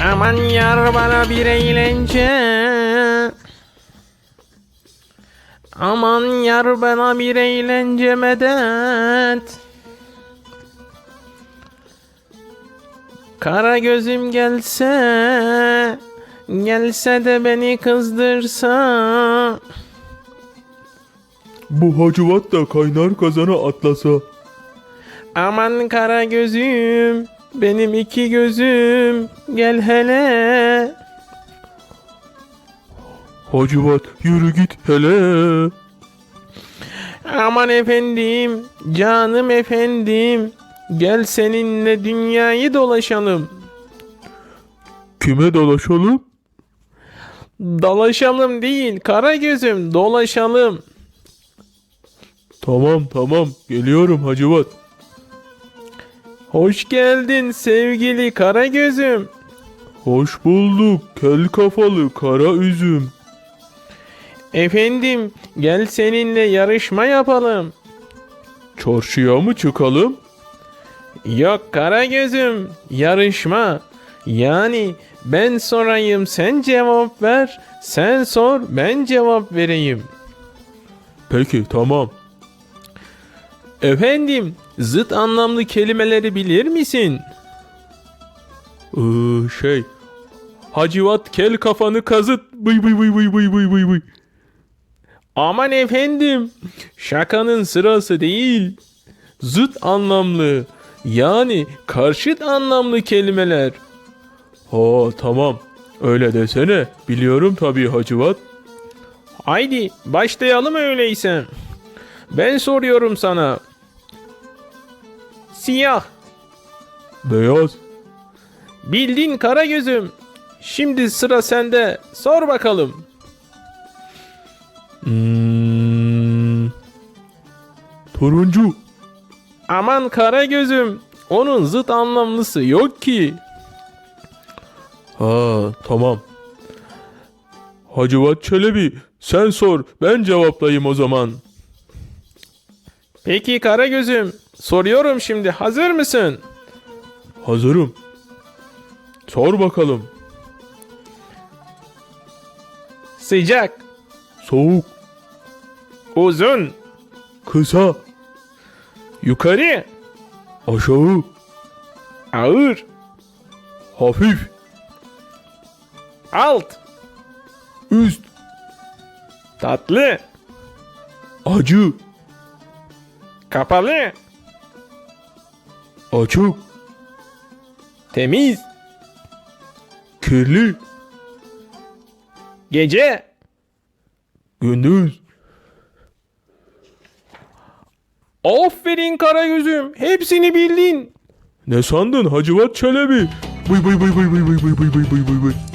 Aman yar bana bir eğlence. Aman yar bana bir eğlence medet. Kara gözüm gelse, gelse de beni kızdırsa. Bu hacivat da kaynar kazana atlasa. Aman kara gözüm, benim iki gözüm, gel hele. Hacivat yürü git hele. Aman efendim, canım efendim, gel seninle dünyayı dolaşalım. Kime dolaşalım? Dolaşalım değil, kara gözüm, dolaşalım. Tamam tamam geliyorum Hacivat. Hoş geldin sevgili kara gözüm. Hoş bulduk kel kafalı kara üzüm. Efendim, gel seninle yarışma yapalım. Çarşıya mı çıkalım? Yok kara gözüm, yarışma. Yani ben sorayım sen cevap ver, sen sor ben cevap vereyim. Peki tamam. Efendim, zıt anlamlı kelimeleri bilir misin? Ee, şey. Hacivat kel kafanı kazıt. Bıy bıy bıy bıy bıy bıy bıy bıy. Aman efendim, şakanın sırası değil. Zıt anlamlı, yani karşıt anlamlı kelimeler. Ha tamam. Öyle desene. Biliyorum tabii Hacivat. Haydi başlayalım öyleyse. Ben soruyorum sana. Siyah, Beyaz. bildin kara gözüm. Şimdi sıra sende. Sor bakalım. Hmm. Turuncu. Aman kara gözüm. Onun zıt anlamlısı yok ki. Ha tamam. Hacivat Çelebi sen sor ben cevaplayayım o zaman. Peki kara gözüm. Soruyorum şimdi. Hazır mısın? Hazırım. Sor bakalım. Sıcak, Soğuk, uzun, kısa, yukarı, aşağı, ağır, hafif, alt, üst, tatlı, acı, kapalı, açık, temiz, kirli, gece. gündüz. Aferin kara gözüm. Hepsini bildin. Ne sandın Hacivat Çelebi? Bıy bıy bıy bıy bıy bıy bıy bıy bıy bıy bıy.